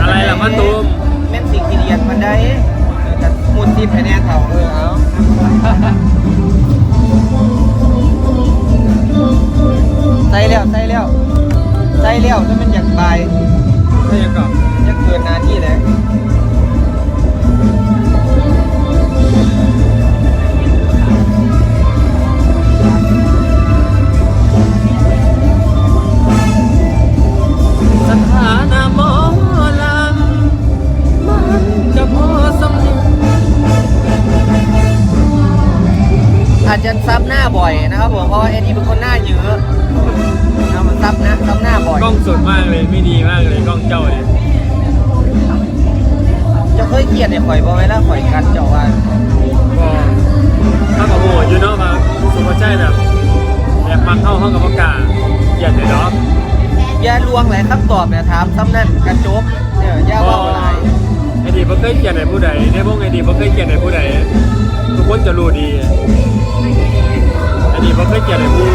อะไรล่ะมะตูมแม่นสิขี้เดียดมันได้แต่มุดที่แผนแน่เขาเออเอาใส่เลี้ยวใส่เลี้ยวใส่เลี้ยวถ้ามันอยากบาย จจะซับหน้าบ่อยนะครับผมเพราะว่าเอ็ดดี้เป็นคนหน้าเยอะเอามันซับนะซับหน้าบ่อยกล้องสดมากเลยไม่ดีมากเลยกล้องเจ้าเนี่ยจะเคยเกลียดไอ้ข่อยบ่เวลาข่อยกันเจ้าว่าก็ถ้ากับโหดอยู่เนาะมาสุภาชัยแบบแบบมันเข้าห้องกับประกาศเกลียดเลยเนาะอย่าลวงหลายคำตอบเนี่ยถามซ้ำนั่นกระจบเนี่ยอย่าเว่าหลายไอดี บ่เคยเกลียดไหนผู้ใดในพวกไอดีบ่เคยเกลียดไหนผู้ใดทุกคนจะรู้ดีไอดีบ่เคยเกลียดไหนผู้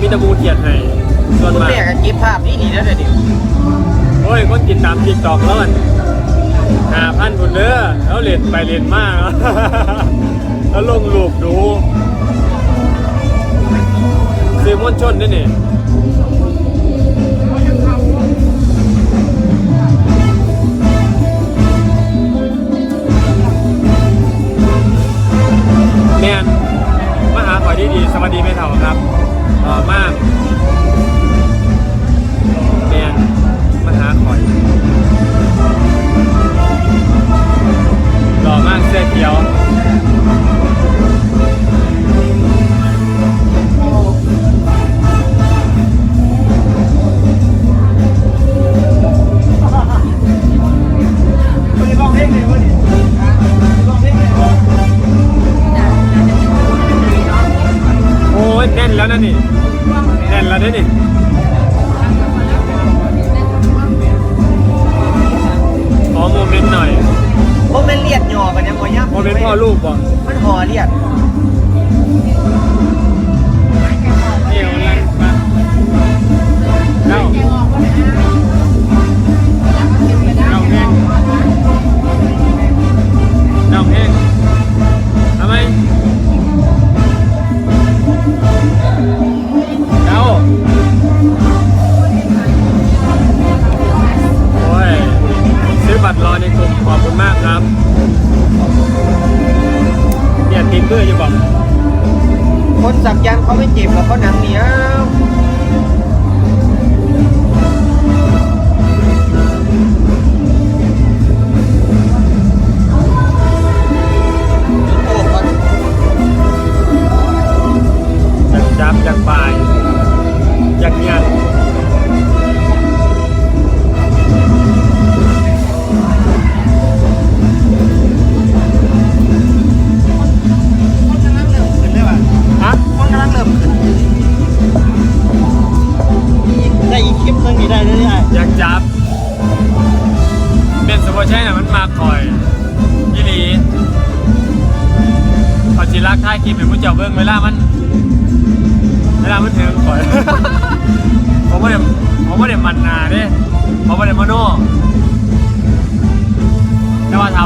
มีแต่ผู้เกลียดให้ส่วนคุณมากแม่ก็เก็บภาพนี่นี่แล้วเดี๋ยวนี้โอ้ยคนติดตามติ๊กตอกแล้วมันหาพันคนเด้อแล้วเล่นไปเล่นมากแล้วลงรูปดูสื่อมวลชนนี่นี่ วัสดีไม่เท่าครับเออมาก แล้วนะนี่แน่นแล้วนะนี่ขอโมเมนต์หน่อยโมเมนเลียดหยอกันยังบ่ยับโมเมนต์พ่อลูกบ่มันห่อเลียด มขอบคุณมากครับ เนี่ยทีมเพื่ออยู่บอก คนสักยันต์เขาไม่เจ็บหรอกเขาหนังเหนียวโอ้ก่อนอยากจับอยากบายอยากยันขึ้น มาคอยยี่หลีเอาจิรักท่ายคลิปเป็นผู้เจ้าเบิ้งเวลามันเวลามันถึงคอย ผมก็เดี๋ยวผมก็เดี๋ยวมันนาเนี่ยผมก็เดี๋ยวมโนแต่ว่าทำ